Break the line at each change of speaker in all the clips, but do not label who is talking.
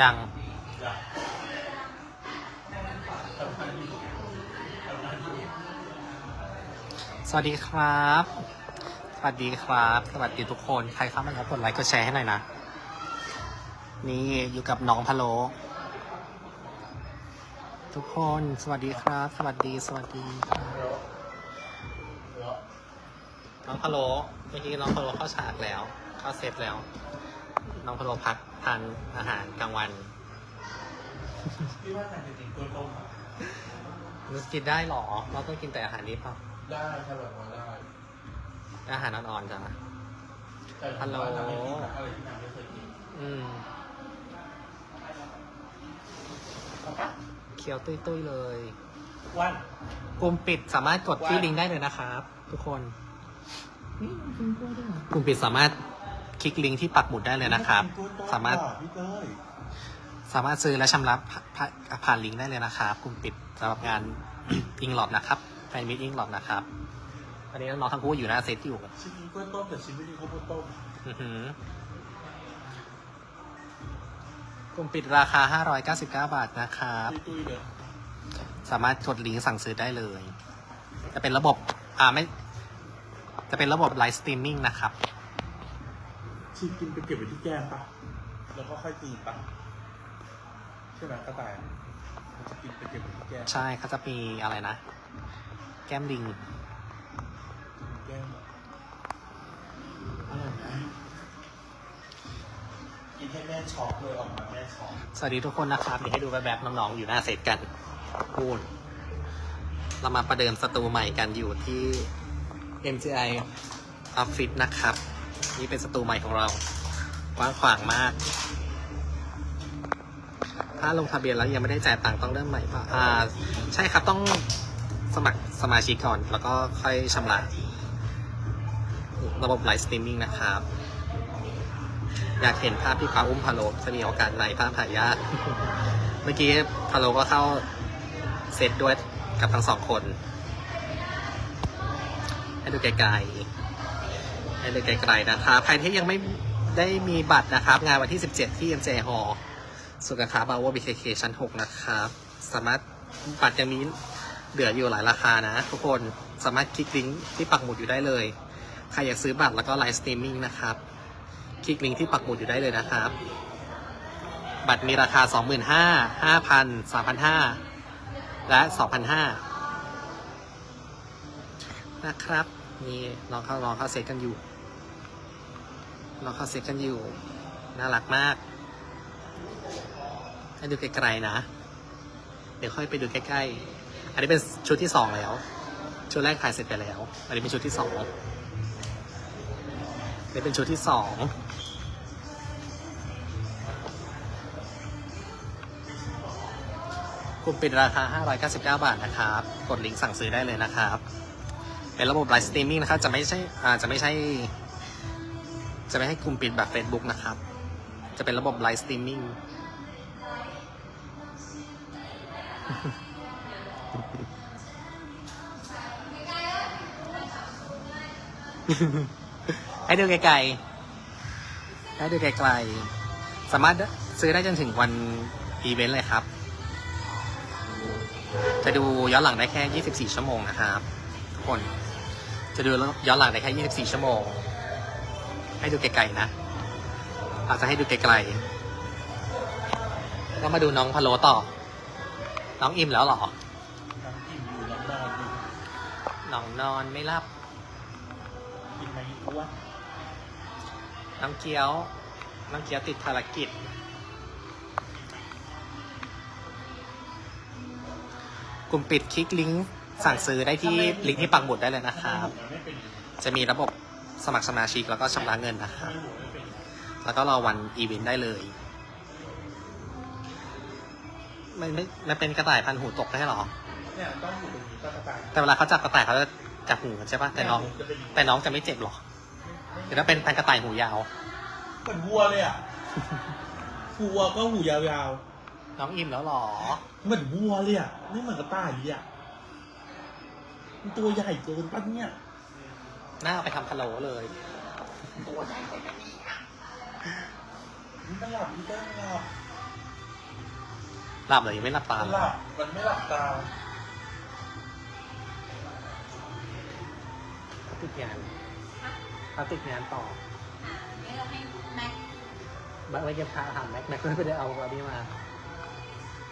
ยังสวัสดีครับ สวัสดีครับ สวัสดีทุกคน ใครเข้ามาแล้วกดไลค์กดแชร์ให้หน่อยนะ นี่อยู่กับน้องพะโล ทุกคน สวัสดีครับ สวัสดี สวัสดีครับน้องพะโล เมื่อกี้น้องพะโลเข้าฉากแล้ว เข้าเซตแล้ว น้องพะโลพัก ทานอาหารกลางวัน
พี่ว่าทานจริงๆกล้วยต้มอะ
มันกินได้หรอ เราต้องกินแต่อาหารนี้เปล่า
ได้ถ้าแบบว่าได้
อาหารอ่อนๆจ้ะ
แต่ผม
ฮัลโหล
ว่าทำให้กินอะไรที่นางไม่เคยกิน
อืมเคี้ยวตุ้ยๆเลย
วัน
กลุ่มปิดสามารถกดที่
ว่า
ลิงก์ได้เลยนะครับ ทุกคนกลุ่มปิดสามารถ คลิกลิงก์ที่ปักหมุดได้เลยนะครับ
กล้วยต้
สามารถ
ว่ะพี่เต้ย
สามารถซื้อและชำระผ่าผ่าผ่านลิงก์ได้เลยนะครับกลุ่มปิดสำหรับงานอิงหลอดนะครับแฟนมิตอิงหลอดนะครับอันนี้น้องๆทั้งคู่อยู่หน้าเซตอยู่
ชิ้นนี้กล้วยต้มแต่ชิ้นไม่ได้ข้าวโพดต้ม
อือหือกลุ่มปิดราคา 599 บาทนะครับ
ตุ้ยๆเลย
สามารถกดลิงก์สั่งซื้อได้เลย จะเป็นระบบ อ่าไม่ จะเป็นระบบไลฟ์สตรีมมิ่งนะครับ
ชิ้นกินไปเก็บไว้ที่แก้มปะแล้วก็ค่อยตีปะใช่ไหมกระต่ายมันจะกินไปเก็บไว้ที่แก้ม
ใช่เขาจะมีอะไรนะ แก้มลิง
แก้มอะอร่อยไหมกินให้แม่ช็อกเลยออกมาแม่ช็อก
สวัสดีทุกคนนะครับเดี๋ยวให้ดูแบบๆน้องๆอยู่หน้าเซตกันพูดเรามาประเดิมสตูใหม่กันอยู่ที่ MGI Office นะครับ นี่เป็นสตูใหม่ของเรากว้างขวางมาก ถ้าลงทะเบียนแล้วยังไม่ได้จ่ายตังค์ต้องเริ่มใหม่ป่ะอ่าใช่ครับต้องสมัครสมาชิกก่อน แล้วก็ค่อยชำระ ระบบไลฟ์สตรีมมิ่งนะครับ อยากเห็นภาพที่ฟ้าอุ้มพะโลจะมีโอกาสไหนภาพถ่ายยากเมื่อกี้พะโลก็เข้าเซตด้วยกับทั้งสองคน ให้ดูไกลๆ ให้ดูไกลๆนะครับใครที่ยังไม่ได้มีบัตรนะครับ งานวันที่ 17 ที่ MJ Hall สุขาคาบาวอว์บีเคเคชั้น 6 นะครับ สามารถบัตรยังมีเหลืออยู่หลายราคานะ ทุกคนสามารถคลิกลิงก์ที่ปักหมุดอยู่ได้เลย ใครอยากซื้อบัตรแล้วก็ไลฟ์สตรีมมิ่งนะครับ คลิกลิงก์ที่ปักหมุดอยู่ได้เลยนะครับ บัตรมีราคา 25,000 5,000 3,500 และ 2,500 นะครับ นี่ลองเข้าลองเข้าเซตกันอยู่ ลองเข้าเซตกันอยู่ น่ารักมาก ให้ดูไกลๆนะ เดี๋ยวค่อยไปดูใกล้ๆ อันนี้เป็นชุดที่สองแล้ว ชุดแรกถ่ายเสร็จไปแล้ว อันนี้เป็นชุดที่สองอันนี้เป็นชุดที่สองกลุ่มปิดราคา 599 บาทนะครับ กดลิงก์สั่งซื้อได้เลยนะครับ เป็นระบบไลฟ์สตรีมมิ่งนะครับ จะไม่ใช่ อ่า จะไม่ใช่ จะไม่ให้กลุ่มปิดแบบ Facebook นะครับ จะเป็นระบบไลฟ์สตรีมมิ่งให้ดูไกลๆให้ดูไกลๆสามารถซื้อได้จนถึงวันอีเวนต์เลยครับ จะดูย้อนหลังได้แค่ 24 ชั่วโมงนะครับ ทุกคน จะดูย้อนหลังได้แค่ 24 ชั่วโมง ให้ดูไกลๆนะอาจจะให้ดูไกลๆแล้วมาดูน้องพะโลต่อ น้องอิ่มแล้วเหรอ
น้ำกินอยู่น้ำนอนอยู่
น้องนอนไม่หลับ
กินไหมอ้วน
น้องเกี๊ยว น้องเกี๊ยวติดภารกิจ กลุ่มปิดคลิกลิงก์สั่งซื้อได้ที่ลิงก์ที่ปักหมุดได้เลยนะครับ
ไม่เป็น
จะมีระบบ สมัครสมาชิกแล้วก็ชำระเงินนะครับ
ไม่หัวไม่เป็น
แล้วก็รอวันอีเวนต์ได้เลยมันไม่มันเป็นกระต่ายพันหูตกได้หรอ
เนี่ยต้องอยู่ตรงนี้ก็กระต่าย
แต่เวลาเขาจับกระต่ายเขาจะจับหูกันใช่ปะแต่น้อง
จะเป็น
แต่น้องจะไม่เจ็บหรอหรือถ้าเป็นพันกระต่ายหูยาว
เหมือนวัวเลยอะวัวก็หูยาว
น้องอิ่มแล้วหรอ
ๆเหมือนวัวเลยอะไม่เหมือนกระต่ายเลยอะมันตัวใหญ่เกินปะเนี่ย
หน้าเอาไปทำพะโล้เลย
ตัวใหญ่กว่านี้อะนี่ไม่หลับนี่เต้นไม่หลับ
หลับเลยยังไม่หลับตา
มันหลับมันไม่หลับตา
ติดงานเขาติดงานต่อ
นี่เราให้แม็ก
แม็กไม่ยังพาถามแม็กแม็กไม่ได้เอาอันนี้มา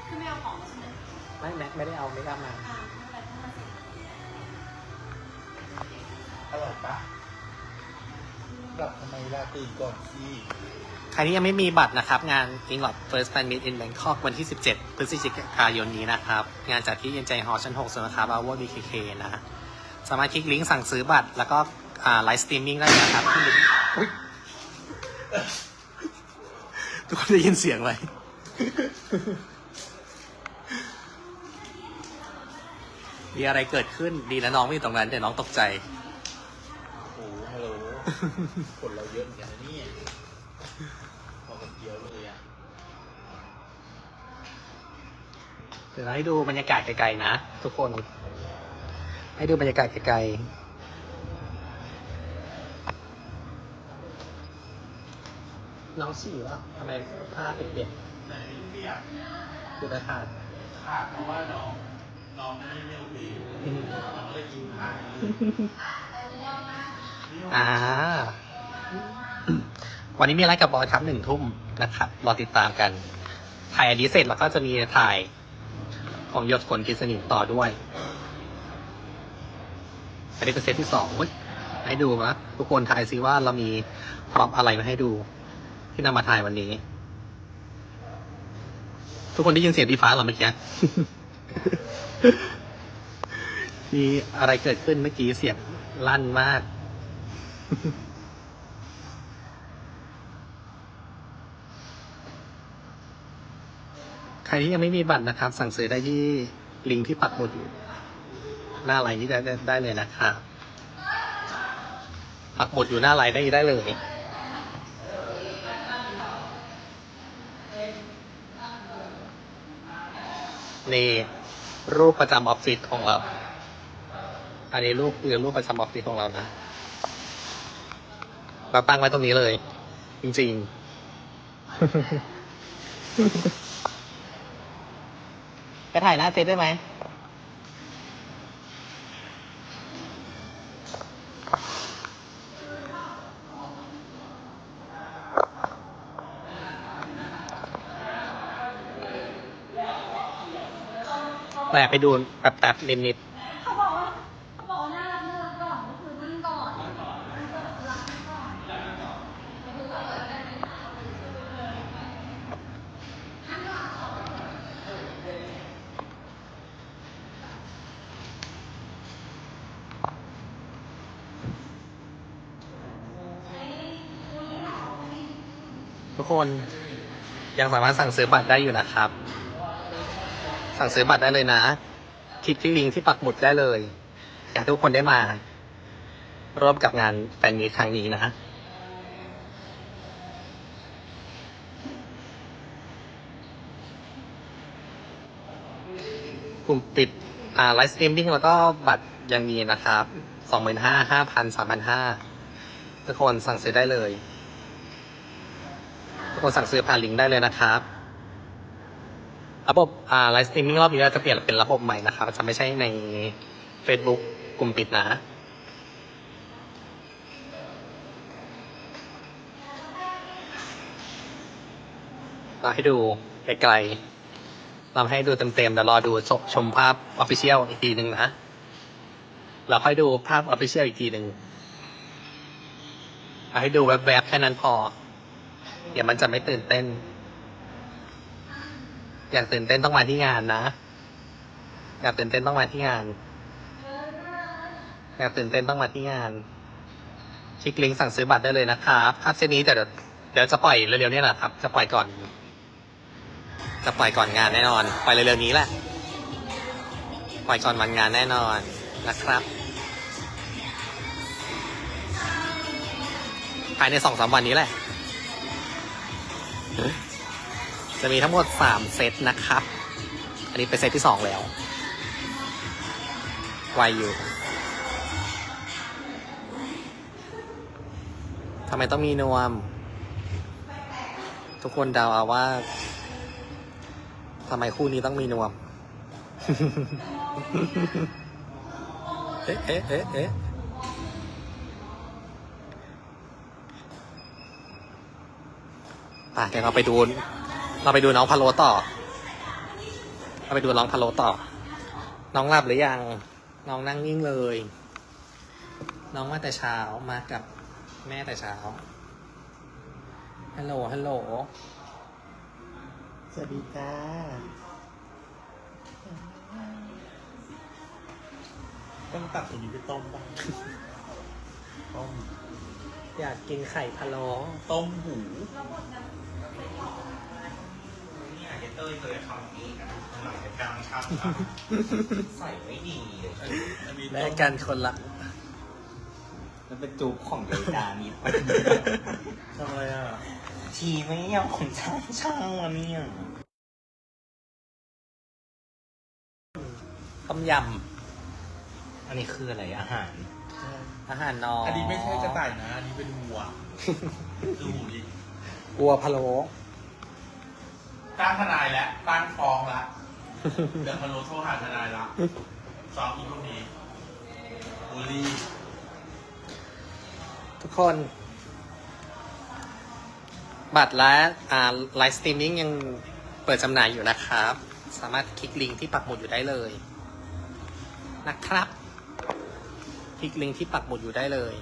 คือไม่เอาของใช่ไหม
ไม่แม็กไม่ได้เอาเมคอัพมา
อร่
อยปะหลับทำไมล่ะตื่นก่อนสิ
ใครที่ยังไม่มีบัตรนะครับ งาน i n g l o t First Fan Meet in Bangkok วันที่ 17 พฤศจิกายนนี้นะครับ งานจัดที่เย็นใจฮอชั้น 6ส่วนนะครับ Our BKK นะ สามารถคลิกลิงก์สั่งซื้อบัตร แล้วก็ไลฟ์สตรีมมิ่งได้นะครับที่ลิงก์อุ๊ยทุกคนได้ยินเสียงไหมมีอะไรเกิดขึ้นดีนะน้องไม่อยู่ตรงนั้นเดี๋ยวน้องตกใจ
โอ้โหฮัลโหล คนเราเยอะเหมือนกันนะเนี่ยพอกันเดียวเลยอะ
เดี๋ยวเราให้ดูบรรยากาศไกลๆนะทุกคน ให้ดูบรรยากาศไกลๆน้องฉี่วะทำไมผ้าเปียก
ไหนเรียก
ๆดูนะคะ
ขาดเพราะว่าน้องน้องไม่ไม่โอเคน้องเลยกินข้าว
อ่า วันนี้มีอะไรกับบอสครับหนึ่งทุ่มนะครับ รอติดตามกัน ถ่ายอันนี้เสร็จแล้วก็จะมีถ่ายของยศคนกินสนิทต่อด้วย อันนี้เป็นเซตที่สองเว้ยให้ดูนะทุกคนทายซิว่าเรามีพร็อพอะไรมาให้ดู ที่นำมาถ่ายวันนี้ ทุกคนได้ยินเสียงดีฟ้าเหรอเมื่อกี้มีอะไรเกิดขึ้นเมื่อกี้เสียงลั่นมาก ใครที่ยังไม่มีบัตรนะครับ สั่งซื้อได้ที่ลิงก์ที่ปักหมุดอยู่หน้าไลน์ที่ได้ได้ได้เลยนะครับปักหมุดอยู่หน้าไลน์ได้ได้เลยนี่รูปประจำออฟฟิศของเรา อันนี้รูปคือรูปประจำออฟฟิศของเรานะ เราตั้งไว้ตรงนี้เลย จริงๆ ไปถ่ายหน้าเซตได้ไหมแอบไปดูแป๊บๆนิด
เขาบอกว่าเขาบอกว่าน่ารักน่ารักก่อนก็คือนิ่งก่อนมันจะแบบรักนิ่งก่อน
ๆ ทุกคนยังสามารถสั่งซื้อบัตรได้อยู่นะครับ สั่งซื้อบัตรได้เลยนะ คลิกที่ลิงก์ที่ปักหมุดได้เลย อยากให้ทุกคนได้มา ร่วมกับงานแฟนมีครั้งนี้นะกลุ่มปิดอ่าไลฟ์สตรีมมิ่งแล้วก็บัตรยังมีนะครับสองหมื่นห้าห้าพันสามพันห้าทุกคนสั่งซื้อได้เลย คนสั่งซื้อผ่านลิงก์ได้เลยนะครับระบบอ่าไลฟ์สตรีมมิ่งรอบนี้เราจะเปลี่ยนเป็นระบบใหม่นะครับ จะไม่ใช่ใน Facebook กลุ่มปิดนะเราให้ดูไกลๆเราให้ดูเต็มๆเดี๋ยวรอดูชมชมภาพออฟฟิเชียลอีกทีหนึ่งนะ เราค่อยดูภาพออฟฟิเชียลอีกทีหนึ่ง ให้ดูแวบๆแค่นั้นพอ เดี๋ยวมันจะไม่ตื่นเต้น อยากตื่นเต้นต้องมาที่งานนะ อยากตื่นเต้นต้องมาที่งาน อยากตื่นเต้นต้องมาที่งาน คลิกลิงก์สั่งซื้อบัตรได้เลยนะครับภาพเช่นนี้แต่เดี๋ยวเดี๋ยวจะปล่อยเร็วๆนี้แหละครับ จะปล่อยก่อน จะปล่อยก่อนงานแน่นอน ปล่อยเร็วๆนี้แหละ ปล่อยก่อนวันงานแน่นอนนะครับภายในสองสามวันนี้แหละ จะมีทั้งหมดสามเซตนะครับ อันนี้เป็นเซตที่สองแล้วไวอยู่ทำไมต้องมีนวม ทุกคนเดาเอาว่าทำไมคู่นี้ต้องมีนวม เอ๊ะเอ๊ะเอ๊ะเอ๊ะ ไปเดี๋ยวเราไปดู เราไปดูน้องพะโลต่อ เราไปดูน้องพะโลต่อ น้องหลับหรือยัง น้องนั่งนิ่งเลย น้องมาแต่เช้ามากับแม่แต่เช้า ฮัลโหล ฮัลโหล สวัสดีจ้า
ต้องตัดตรงนี้ไปต้มป่ะต้ม
อยากกินไข่พะโล้
ต้มหู
เนี่ยเต้ยเคยทำนี้กันหลังจากกลางช่างใส่ไม่ดีเลย
อันนี้
แล
ต้
ก
ม
กันคนละ
มันเป็นจูบของยายดานิด
ทำอะไรอะ
ทีไม่เอาของช่างช่างวันนี้
ต้มย
อันนี้คืออะไรอาหารำ
อาหารน้อง
อันนี้ไม่ใช่กระต่ายนะ อันนี้เป็นวัวดูหูดิ
วัวพะโล้
ตั้งทนายแล้วตั้งฟ้องแล้วเดี๋ยวพะโลโทรหาทนายละฟ้องอีกพวกนี้บูลลี่
ทุกคน บัตรและอ่าไลฟ์สตรีมมิ่งยังเปิดจำหน่ายอยู่นะครับ สามารถคลิกลิงก์ที่ปักหมุดอยู่ได้เลย นะครับค ลิกลิงก์ที่ปักหมุดอยู่ได้เลย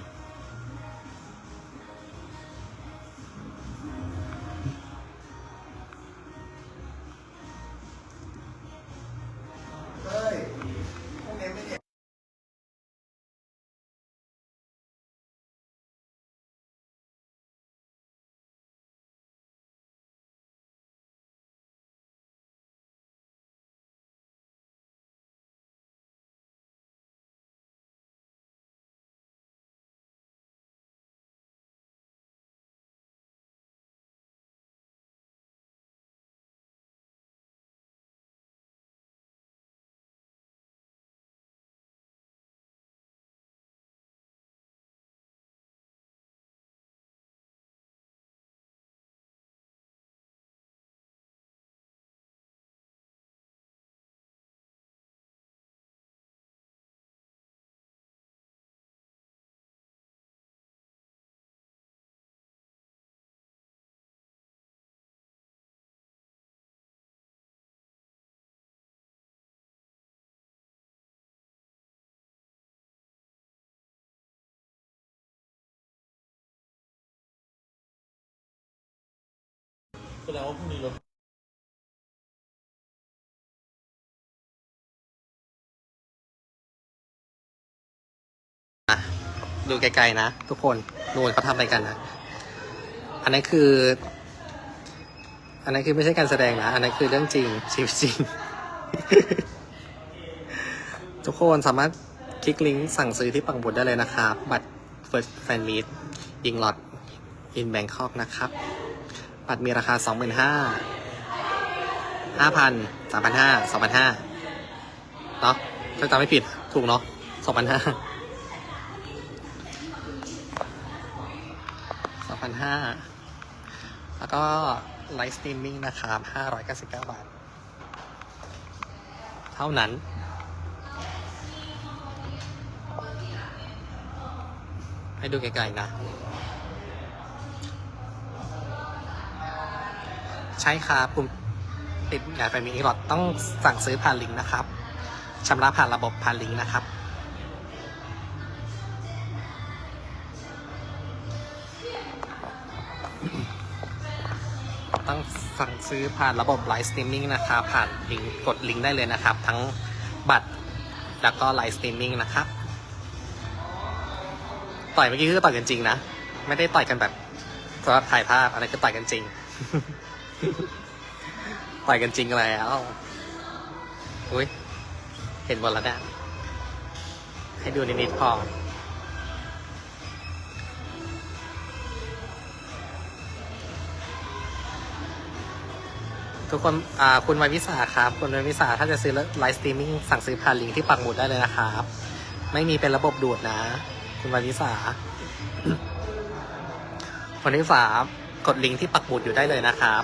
แสดงว่าพรุ่งนี้รถ
ดูไกลๆนะ ทุกคนดูเขาทำอะไรกันนะ อันนั้นคือ อันนั้นคือไม่ใช่การแสดงนะ อันนั้นคือเรื่องจริงชีวิตจริง ทุกคนสามารถคลิกลิงก์สั่งซื้อที่ปังบุตรได้เลยนะครับ บัตร First Fan Meet ยิงหลอด in Bangkok นะครับ บัตรมีราคา 25,000 5,000 3,500 2,500เนาะถ้าจำไม่ผิดถูกเนาะ2,500สองพันห้าแล้วก็ไลฟ์สตรีมมิ่งนะครับห้าร้อยเก้าสิบเก้าบาท เท่านั้นให้ดูไกลๆนะ ใช่ครับคุณติดงานแฟมินิลอตต้องสั่งซื้อผ่านลิงก์นะครับชำระผ่านระบบผ่านลิงก์นะครับ ต้องสั่งซื้อผ่านระบบไลฟ์สตรีมมิ่งนะครับผ่านลิงก์กดลิงก์ได้เลยนะครับ ทั้งบัตรแล้วก็ไลฟ์สตรีมมิ่งนะครับ ต่อยเมื่อกี้คือต่อยกันจริงนะ ไม่ได้ต่อยกันแบบสำหรับถ่ายภาพอะไรคือต่อยกันจริง ต่อยกันจริงแล้วอุ้ย เห็นหมดแล้วเนี่ยให้ดูนิดๆพอทุกคน อ่า คุณวัยวิสาครับ คุณวัยวิสาถ้าจะซื้อไลฟ์สตรีมมิ่งสั่งซื้อผ่านลิงก์ที่ปักหมุดได้เลยนะครับ ไม่มีเป็นระบบดูดนะ คุณวัยวิสาคนที่สามกดลิงก์ที่ปักหมุดอยู่ได้เลยนะครับ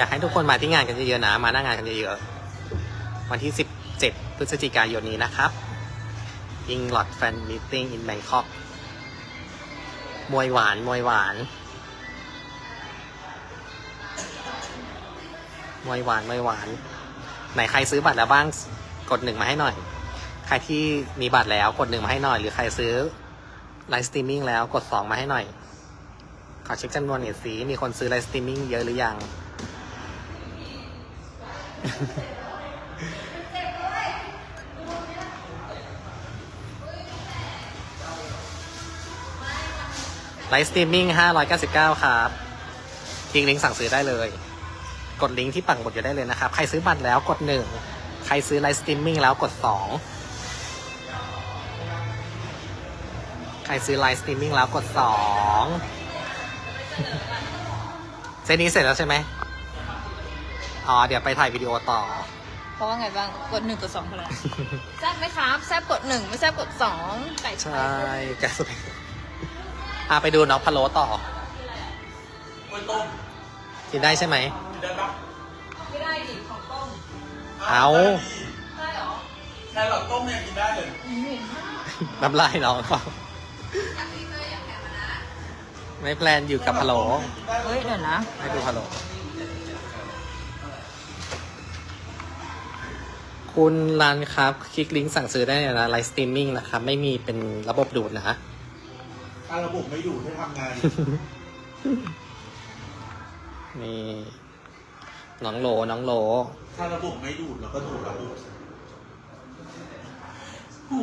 อยากให้ทุกคนมาที่งานกันเยอะๆนะ มาหน้างานกันเยอะๆวันที่ 17 พฤศจิกายนนี้นะครับอิงลอดแฟนมิทติ้งอินแบงคอกมวยหวาน มวยหวาน มวยหวาน มวยหวาน ไหนใครซื้อบัตรแล้วบ้าง กดหนึ่งมาให้หน่อย ใครที่มีบัตรแล้วกดหนึ่งมาให้หน่อย หรือใครซื้อไลฟ์สตรีมมิ่งแล้วกดสองมาให้หน่อย ขอเช็คจำนวนหน่อยสิมีคนซื้อไลฟ์สตรีมมิ่งเยอะหรือยัง ไลฟ์สตรีมมิ่ง599 ครับทิ้งลิงก์สั่งซื้อได้เลย กดลิงก์ที่ปักหมดอยู่ได้เลยนะครับ ใครซื้อบัตรแล้วกดหนึ่งใครซื้อไลฟ์สตรีมมิ่งแล้วกดสองใครซื้อไลฟ์สตรีมมิ่งแล้วกดสองเซตนี้เสร็จแล้วใช่ไหม อ๋อ เดี๋ยวไปถ่ายวิดีโอต่อ
เพราะว่าไงบ้าง กดหนึ่งกดสองเท่าไหร่แซ่บไหมครับแซ่บกดหนึ่งไม่แซ่บกดสองไก่
ใช่แกสวยอะไปดูน้องพะโล้ต่อ
กล้วยต้ม
กินได้ใช่ไหม
กินได้ปะ
ไม่ได้ดิของต้ม
เอา
ได้เหรอ
แครอทต้มเนี่ยกินได้เลย
น้ำลายน้องเขาไม่แพลนอยู่กับพะโล้
กินได้เล
เฮ้
ย
ยเดี๋ยวนะ
ให้ดูพะโล้ คุณรันครับ คลิกลิงก์สั่งซื้อได้เลยนะไลฟ์สตรีมมิ่งนะครับ ไม่มีเป็นระบบดูดนะ
ถ้าระบบไม่อยู่ให้ทำงาน
นี่น้องโหลน้องโหล
ถ้าระบบไม่ดูดเราก็ดูดระบบหู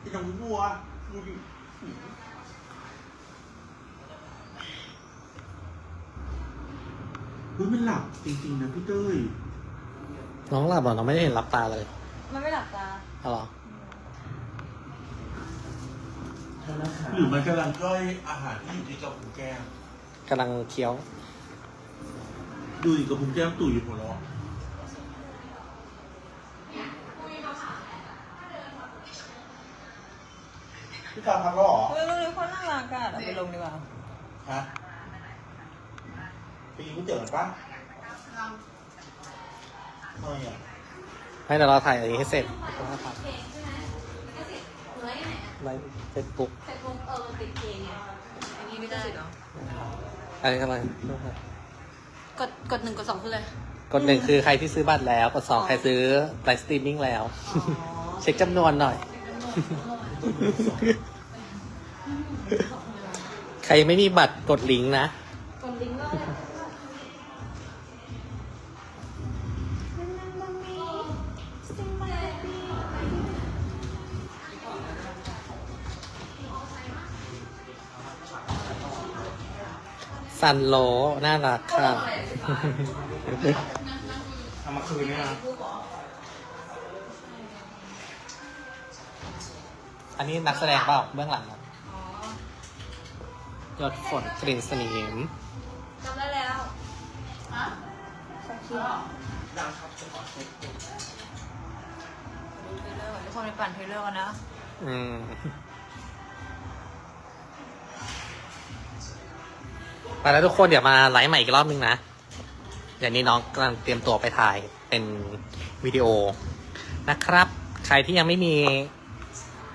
เป็นน้องวัวดูดิเฮ้ยมันหลับจริงๆนะพี่เต้ย
น้องหลับเหรอน้องไม่ได้เห็นรับตาเลย
มันไม่หลับตา
เอาเหรอ
หรือมันกำลังย่อยอาหารที่อยู่ในกระพุ้งแก้ม
กำลังเคี้ยว
ดูดิกระพุ้งแก้มตุ๋ยอยู่หัวเราะพี่ตามพักแล้วเหรอ
เฮ้ยลูกนี้คนน่ารักอะเราไปลงดีกว่า
ฮะไปกินก๋วยเตี๋ยวกันปะไม่อะ
ให้เดี๋ยวเราถ่ายอันนี้ให้เสร็จไลฟ์เฟซบุ๊ก
เสร็จปุ๊บเออติดเพลงเนี่ยอันนี้ไม่ได้เหรอ
อะไรกันเลย
กดกดหนึ่งกดสองคือเลย
กดหนึ่งคือใครที่ซื้อบัตรแล้วกดสองใครซื้อไลฟ์สตรีมมิ่งแล้ว เช็คจำนวนหน่อย ใครยังไม่มีบัตรกดลิงก์นะ
กดลิงก์แล้ว
ซันโลน่ารักค่ะ
เอามาคืนเนี่ยนะ
อันนี้นักแสดงเปล่าเบื้องหลังอะยอดฝนกลิ่นสนิม
จำได้แล้วฮะ
ดังครับจะขอเช็คดู
ดูเทรลเลอร์ทุกคนไปปั่นเทรลเลอร์กันนะ
อืม ไปแล้วทุกคนเดี๋ยวมาไลฟ์ใหม่อีกรอบนึงนะเดี๋ยวนี้น้องกำลังเตรียมตัวไปถ่ายเป็นวิดีโอนะครับ ใครที่ยังไม่มี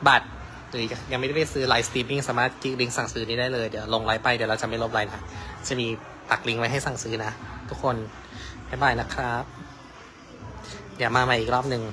บัตรหรือยังไม่ได้ไปซื้อไลฟ์สตรีมมิ่งสามารถคลิกลิงก์สั่งซื้อนี้ได้เลยเดี๋ยวลงไลฟ์ไปเดี๋ยวเราจะไม่ลบไลฟ์นะจะมีปักลิงก์ไว้ให้สั่งซื้อนะ ทุกคนบ๊ายบายนะครับ เดี๋ยวมาใหม่อีกรอบหนึ่ง